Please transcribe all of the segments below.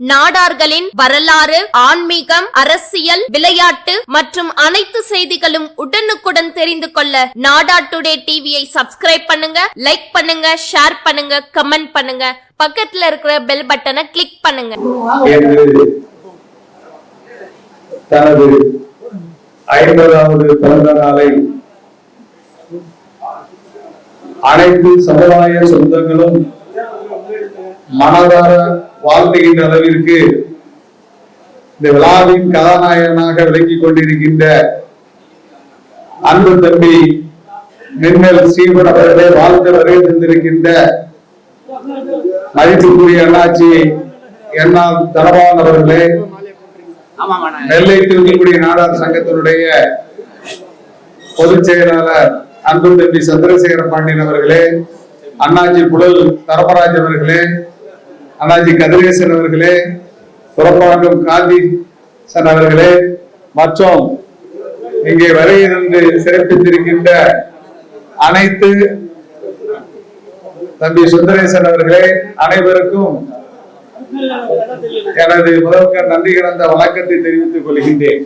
நாடார்களின் வரலாறு ஆன்மீகம் அரசியல் விளையாட்டு மற்றும் அனைத்து செய்திகளும் உடனுக்குடன் தெரிந்து கொள்ள நாடா டுடே டிவியை சப்ஸ்கிரைப் பண்ணுங்க லைக் பண்ணுங்க ஷேர் பண்ணுங்க கமெண்ட் பண்ணுங்க. பக்கத்துல இருக்கிற பெல் பட்டனை கிளிக் பண்ணுங்க. தனது ஐம்பதாவது பிறந்த நாளை அனைத்து சமுதாய சொந்தங்களும் மனதார வாழ்த்துகின்ற அளவிற்கு இந்த விழாவின் கதாநாயகனாக விளங்கிக் கொண்டிருக்கின்ற அன்பு தம்பி மின்னல் சீவன் அவர்களை வாழ்த்து வருகை தந்திருக்கின்ற மதிப்புக்குரிய அண்ணாச்சி என்னால் தனபான் அவர்களே. நெல்லை திருக்கக்கூடிய நாடார் சங்கத்தினுடைய பொதுச் செயலாளர் அன்பு தம்பி சந்திரசேகர பாண்டியன் அவர்களே அண்ணாச்சி புழல் தரமராஜ் அவர்களே அண்ணாஜி கதிரேசன் அவர்களே புறப்பாக்கம் காந்திசன் அவர்களே மற்றும் இங்கே வருகிறது சிறப்பித்திருக்கின்ற அனைத்து தம்பி சுந்தரேசன் அவர்களே அனைவருக்கும் எனது முதல்வர் நன்றி கிடந்த வணக்கத்தை தெரிவித்துக் கொள்கின்றேன்.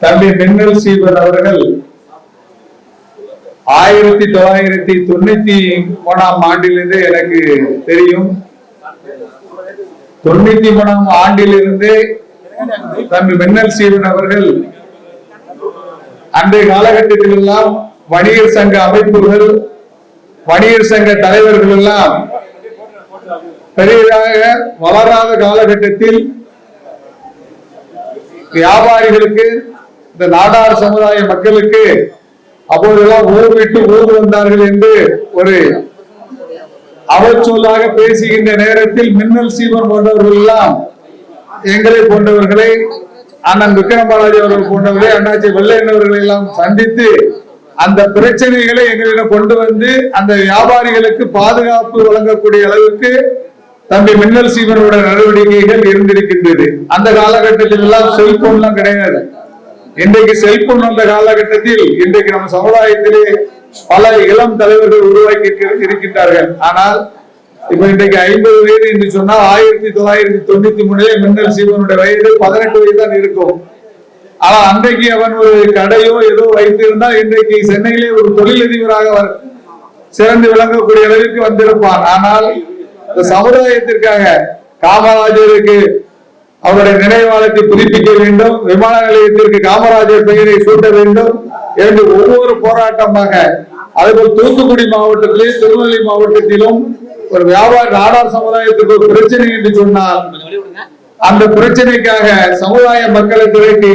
தம்பி மின்னல் சீவன் அவர்கள் ஆயிரத்தி தொள்ளாயிரத்தி தொண்ணூத்தி மூணாம் ஆண்டிலிருந்து எனக்கு தெரியும். தொண்ணூத்தி மூணாம் ஆண்டிலிருந்து தம்பி மின்னல் சீவன் அவர்கள் அன்றைய காலகட்டத்தில் எல்லாம் வணிகர் சங்க அமைப்புகள் வணிகர் சங்க தலைவர்கள் எல்லாம் பெரியதாக வளராத காலகட்டத்தில் வியாபாரிகளுக்கு இந்த நாடார் சமுதாய மக்களுக்கு அப்போதெல்லாம் ஊர் விட்டு ஊர் வந்தார்கள் என்று ஒரு அவச்சொல்லாக பேசுகின்ற நேரத்தில் மின்னல் சீவன் போன்றவர்கள் எல்லாம் எங்களை போன்றவர்களை அண்ணன் விக்ரம் பாலாஜி அவர்கள் போன்றவர்களை அண்ணாச்சி வெள்ளையனவர்களை எல்லாம் சந்தித்து அந்த பிரச்சனைகளை எங்களிடம் கொண்டு வந்து அந்த வியாபாரிகளுக்கு பாதுகாப்பு வழங்கக்கூடிய அளவுக்கு தம்பி மின்னல் சீவனோட நடவடிக்கைகள் இருந்திருக்கின்றது. அந்த காலகட்டத்தில் எல்லாம் செல்போன் எல்லாம் கிடையாது. இன்றைக்கு செல்போன் வந்த காலகட்டத்தில் இன்றைக்கு நம்ம சமுதாயத்திலே பல இளம் தலைவர்கள் உருவாக்கி இருக்கின்றார்கள். ஆனால் இப்ப இன்றைக்கு ஐம்பது வயது என்று சொன்னால் ஆயிரத்தி தொள்ளாயிரத்தி தொண்ணூத்தி மூணுல மின்னல் சீவனுடைய வயது பதினெட்டு வயது தான் இருக்கும். ஆனா அன்றைக்கு அவன் ஒரு கடையோ ஏதோ வைத்திருந்தால் இன்றைக்கு சென்னையிலே ஒரு தொழிலதிபராக அவர் சிறந்து விளங்கக்கூடிய அளவிற்கு வந்திருப்பான். ஆனால் இந்த சமுதாயத்திற்காக காமராஜருக்கு அவருடைய நினைவாளத்தை புதுப்பிக்க வேண்டும் விமான நிலையத்திற்கு காமராஜர் பெயரை சூட்ட வேண்டும் என்று ஒவ்வொரு போராட்டமாக அதுபோல் தூத்துக்குடி மாவட்டத்திலே திருநெல்வேலி மாவட்டத்திலும் ஒரு வியாபார நாடார் சமுதாயத்துக்கு ஒரு பிரச்சனை என்று சொன்னால் அந்த பிரச்சனைக்காக சமுதாய மக்களை திரட்டி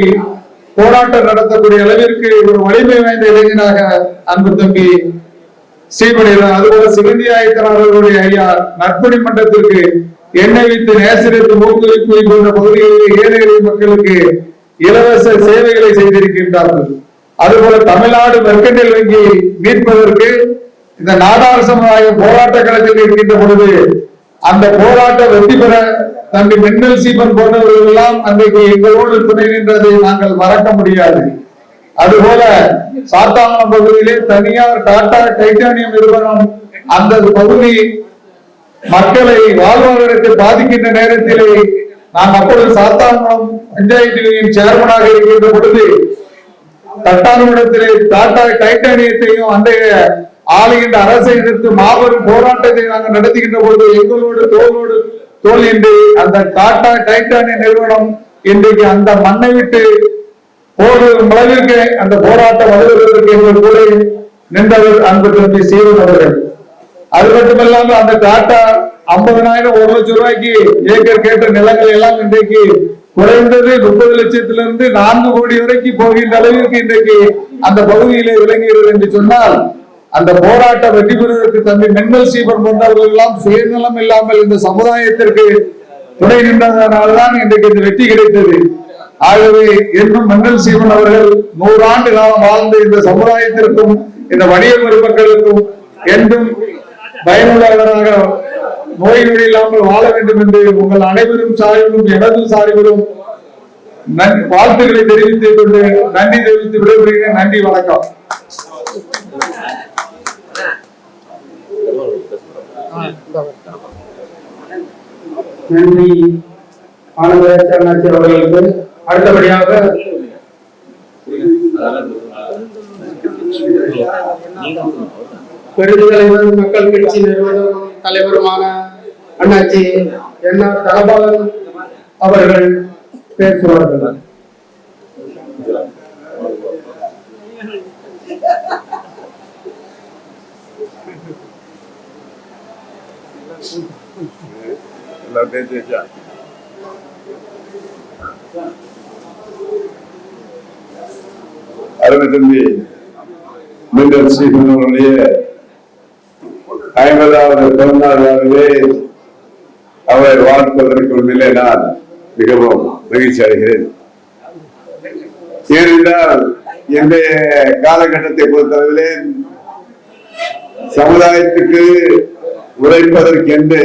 போராட்டம் நடத்தக்கூடிய அளவிற்கு ஒரு வலிமை வாய்ந்த இளைஞனாக அன்பு தம்பி சீமனிதான் அதுபோல சிவந்தி ஆயத்தனார் ஐயா நற்பணி மன்றத்திற்கு எண்ணெய் வைத்து நேசரித்து ஊக்குவிப்பு போன்ற பகுதிகளில் ஏழை மக்களுக்கு இலவச சேவைகளை செய்திருக்கின்றார்கள். அதுபோல தமிழ்நாடு மெர்கண்டல் வங்கி மீட்பதற்கு இந்த நாடார் சமுதாயம் போராட்ட களத்தில் இருக்கின்ற பொழுது அந்த போராட்டம் வெற்றி பெற தம்பி மின்னல் சீமன் போன்றவர்கள் எல்லாம் அன்றைக்கு எங்களோடு துணை நின்றதை நாங்கள் மறக்க முடியாது. அதுபோல சாத்தாங்குளம் பகுதியிலே தனியார் டாடா டைட்டானியம் நிறுவனம் அந்த பகுதி மக்களை வாழ்வாதாரத்தை பாதிக்கின்ற நேரத்திலே நான் அப்பொழுது சாத்தாங்குளம் பஞ்சாயத்து சேர்மனாக இருக்கின்ற பொழுது தட்டானுடத்திலே டாடா டைட்டானியத்தையும் அன்றைய ஆளுகின்ற அரசை எதிர்த்து மாபெரும் போராட்டத்தை நாங்கள் நடத்துகின்ற பொழுது எங்களோடு தோளோடு தோல் என்று அந்த டாடா டைட்டானிய நிறுவனம் இன்றைக்கு அந்த மண்ணை விட்டு போடும் அளவிற்கு அந்த போராட்டம் வருவதற்கு எங்கள் கூட நின்றவர் அன்பு தம்பி சீவன் அவர்கள். அது மட்டுமல்லாமல் அந்த டாட்டா ஐம்பதனாயிரம் ஒரு லட்சம் ரூபாய்க்கு ஏக்கர் கேட்ட நிலங்கள் எல்லாம் இன்றைக்கு குறைந்தது முப்பது லட்சத்திலிருந்து நான்கு கோடி வரைக்கும் போகின்ற அளவிற்கு இன்றைக்கு அந்த பகுதியிலே விளங்குகிறது என்று சொன்னால் அந்த போராட்டம் வெற்றி பெறுவதற்கு தம்பி மென்மல் சீபன் போன்றவர்கள் எல்லாம் சுயநலம் இல்லாமல் இந்த சமுதாயத்திற்கு துணை நின்றதனால்தான் இன்றைக்கு இந்த வெற்றி கிடைத்தது. ஆகவே என்றும் மன்னல் சீவன் அவர்கள் நூறாண்டு காலம் வாழ்ந்த இந்த சமுதாயத்திற்கும் இந்த வணிக பெருமக்களுக்கும் என்றும் பயனுள்ளவராக நோய் நொடி இல்லாமல் வாழ வேண்டும் என்று உங்கள் அனைவரும் சார்பிலும் எனது சார்பிலும் நன்றி வாழ்த்துக்களை தெரிவித்துக் கொண்டு நன்றி தெரிவித்து விடைபெறுகிறேன். நன்றி வணக்கம். நன்றி. அவர்களுக்கு அடுத்தபடியாக விருது பெருந்தலைவர் மக்கள் கட்சி நிறுவனம் தலைவருமான அண்ணாச்சி என் ஆர் தனபாலன் அவர்கள் பேசுவார்கள். அருமை தம்பி மீண்டும் ஸ்ரீகுமாரனுடைய ஐம்பதாவது பிறந்தநாளாகவே அவரை வாழ்த்துவதற்கு உண்மையிலே நான் மிகவும் மகிழ்ச்சி அடைகிறேன். ஏனென்றால் என்னுடைய காலகட்டத்தை பொறுத்தளவிலே சமுதாயத்துக்கு உழைப்பதற்கென்று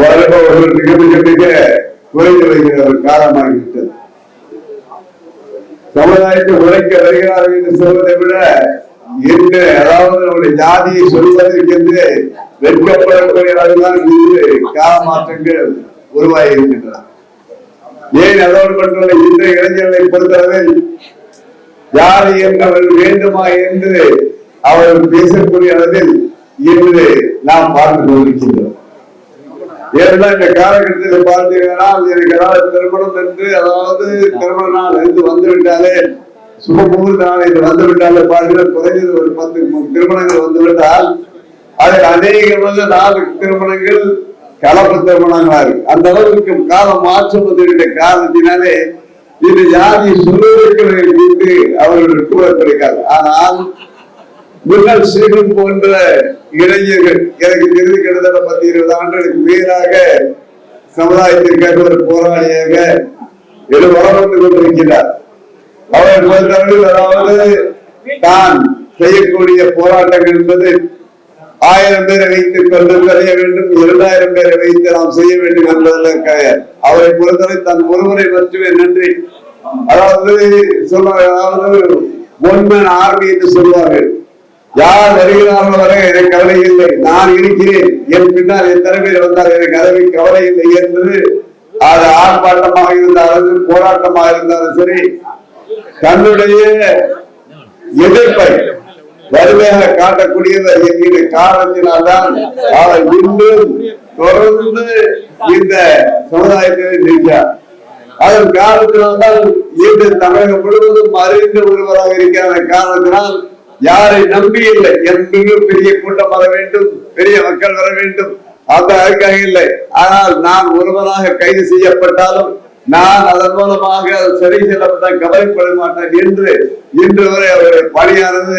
வருபவர்கள் மிக மிக மிக குறைந்து வருகிற ஒரு காலமாகிவிட்டது. சமுதாயத்தை உழைக்க வருகிறார்கள் என்று சொல்வதை விட இன்று அதாவது நம்முடைய ஜாதியை சொல்வதற்கென்று வெட்கப்படக்கூடிய அளவுதான் இன்று கால மாற்றங்கள் உருவாகி இருக்கின்றன. ஏன் அதோடு மட்டுமல்ல இன்றைய இளைஞர்களை பொறுத்தளவில் ஜாதி என்பவர்கள் வேண்டுமா என்று அவர்கள் பேசக்கூடிய அளவில் இன்று நாம் பார்த்து கொண்டிருக்கின்றோம். ஏன்னா இந்த காலகட்டத்தில் பார்த்தீங்கன்னா எனக்கு ஏதாவது திருமணம் என்று அதாவது திருமண நாள் இருந்து வந்து விட்டாலே சுப முகூர்த்த நாள் என்று வந்து விட்டாலே பார்க்கிற குறைஞ்சது ஒரு பத்து திருமணங்கள் வந்துவிட்டால் அதில் அநேகமாக நாலு திருமணங்கள் கலப்பு திருமணங்களா இருக்கு அந்த அளவுக்கு காலம் மாற்றம் வந்துவிட்ட காரணத்தினாலே இது ஜாதி சொல்லுவதற்கு மீது அவர்கள் கூட கிடைக்காது ஆனால் முன்னாள் சீரும் போன்ற இளைஞர்கள் எனக்கு தெரிந்து கிட்டத்தட்ட பத்து இருபது ஆண்டுகளுக்கு மேலாக சமுதாயத்திற்காக ஒரு போராளியாக இது வளர்ந்து கொண்டிருக்கிறார். அவர் பொறுத்தவரையில் அதாவது தான் செய்யக்கூடிய போராட்டங்கள் என்பது ஆயிரம் பேரை வைத்து கொண்டு செய்ய வேண்டும் இரண்டாயிரம் பேரை வைத்து நாம் செய்ய வேண்டும் என்பதற்காக அவரை பொறுத்தவரை தன் ஒருவரை மட்டுமே நன்றி. அதாவது சொல்ல அதாவது ஒன்மன் ஆர்மி என்று சொல்வார்கள். யார் வருகிறார்களோ வரை எனக்கு கவலை இல்லை. நான் இருக்கிறேன். என் பின்னால் எத்தனை பேர் வந்தால் எனக்கு அளவில் கவலை இல்லை என்று அது ஆர்ப்பாட்டமாக இருந்தாலும் போராட்டமாக இருந்தாலும் சரி தன்னுடைய எதிர்ப்பை வறுமையாக காட்டக்கூடியது என்கிற காரணத்தினால்தான் அவர் இன்னும் தொடர்ந்து இந்த சமுதாயத்திலே இருக்கிறார் அதன் காரணத்தினால்தான் இன்று தமிழகம் முழுவதும் அறிந்து ஒருவராக இருக்கிற காரணத்தினால் யாரை நம்பி இல்லை என் பெரிய கூட்டம் வர வேண்டும். பெரிய மக்கள் வர வேண்டும். அந்த அதுக்காக இல்லை. ஆனால் நான் ஒருவராக கைது செய்யப்பட்டாலும் நான் அதன் மூலமாக சரி செய்யப்பட்ட கவலைப்பட மாட்டேன் என்று இன்று வரை அவருடைய பணியானது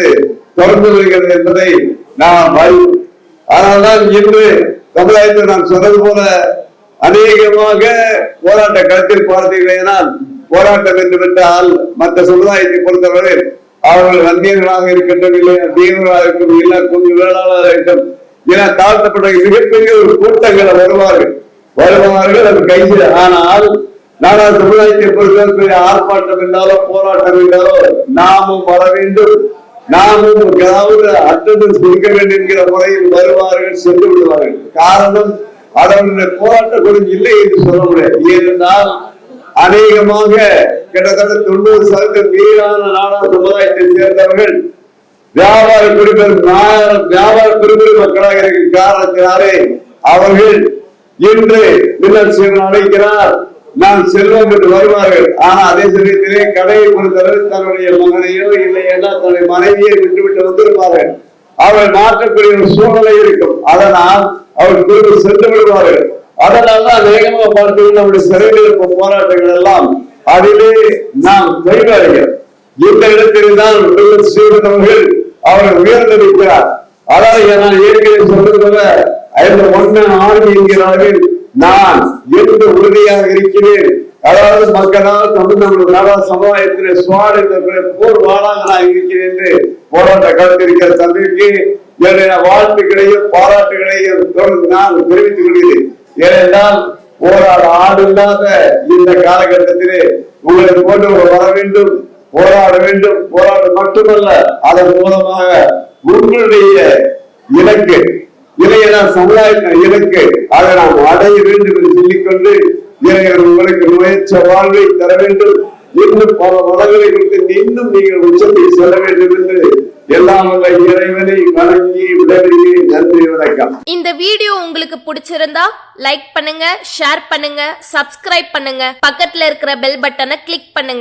தொடர்ந்து வருகிறது என்பதை நான் அறிவோம். அதனால்தான் இன்று சமுதாயத்தில் நான் சொன்னது போல அநேகமாக போராட்ட களத்தில் பார்த்தீர்களேனால் போராட்டம் என்று விட்டால் மற்ற சமுதாயத்தை பொறுத்தவரை அவர்கள் வந்தியர்களாக இருக்கட்டும் இல்லை தீவிரமாக இருக்கட்டும் இல்லை கொஞ்சம் வேளாளராக இருக்கட்டும் என தாழ்த்தப்பட்ட மிகப்பெரிய ஒரு கூட்டங்களை வருவார்கள். வருவார்கள் அது கைது ஆனால் நாடா சமுதாயத்தை பொறுத்தவரை ஆர்ப்பாட்டம் என்றாலோ போராட்டம் என்றாலோ நாமும் வர வேண்டும். நாமும் ஏதாவது அட்டண்டன்ஸ் கொடுக்க வேண்டும் என்கிற முறையில் வருவார்கள் சென்று விடுவார்கள். காரணம் அதனுடைய போராட்ட குழு இல்லை என்று சொல்ல முடியாது. ஏனென்றால் அநேகமாக கிட்டத்தட்ட தொண்ணூறு சதவீதம் மீதான நாடா சமுதாயத்தை சேர்ந்தவர்கள் வியாபார குடிபெரும் வியாபார குடிபெரும் மக்களாக இருக்கும் காரணத்தினாலே அவர்கள் இன்று மின்னல் அழைக்கிறார் நான் செல்வம் என்று வருவார்கள். ஆனா அதே சமயத்திலே கடையை பொறுத்தவரை தன்னுடைய மகனையோ இல்லை என்றால் தன்னுடைய மனைவியை விட்டுவிட்டு வந்திருப்பார்கள். அவர்கள் மாற்றக்கூடிய ஒரு சூழ்நிலை இருக்கும். அதனால் அவர் திரும்ப சென்று விடுவார்கள். அதனால தான் வேகமாக பார்த்தீங்கன்னா நம்முடைய சிறையில் இருக்கும் போராட்டங்கள் எல்லாம் அதிலே நாம் தொய்வடைகிறோம் இந்த இடத்தில் தான் ஸ்ரீவன் அவர்கள் அவர் உயர்ந்திருக்கிறார். அதாவது நான் ஏற்கனவே சொன்னது போல ஐந்து ஒன்னு ஆர்மி என்கிறார்கள். நான் என்று உறுதியாக இருக்கிறேன். அதாவது மக்களால் தமிழ் நம்முடைய நாடா சமுதாயத்திலே சுவாடு என்ற போர் வாழாக நான் இருக்கிறேன் என்று போராட்ட காலத்திருக்கிற தந்தைக்கு என்னுடைய வாழ்த்துக்களையும் பாராட்டுகளையும் தொடர்ந்து நான் தெரிவித்துக் கொள்கிறேன். ஏனென்றால் போராட ஆடு இல்லாத இந்த காலகட்டத்திலே உங்களை போன்று வர வேண்டும் போராட வேண்டும். போராட மட்டுமல்ல அதன் மூலமாக உங்களுடைய இலக்கு இளைஞர சமுதாய இலக்கு அதை நாம் அடைய வேண்டும் என்று சொல்லிக்கொண்டு இளைஞர் உங்களுக்கு நுழைச்ச வாழ்வை தர வேண்டும். இன்னும் பல வளங்களை கொடுத்து இன்னும் நீங்கள் உச்சத்தை செல்ல வேண்டும் என்று எல்லாம் இறைவனை வணங்கி விடைபெறுகிறேன். நன்றி வணக்கம். இந்த வீடியோ உங்களுக்கு பிடிச்சிருந்தா லைக் பண்ணுங்க ஷேர் பண்ணுங்க சப்ஸ்கிரைப் பண்ணுங்க. பக்கத்துல இருக்கிற பெல் பட்டனை கிளிக் பண்ணுங்க.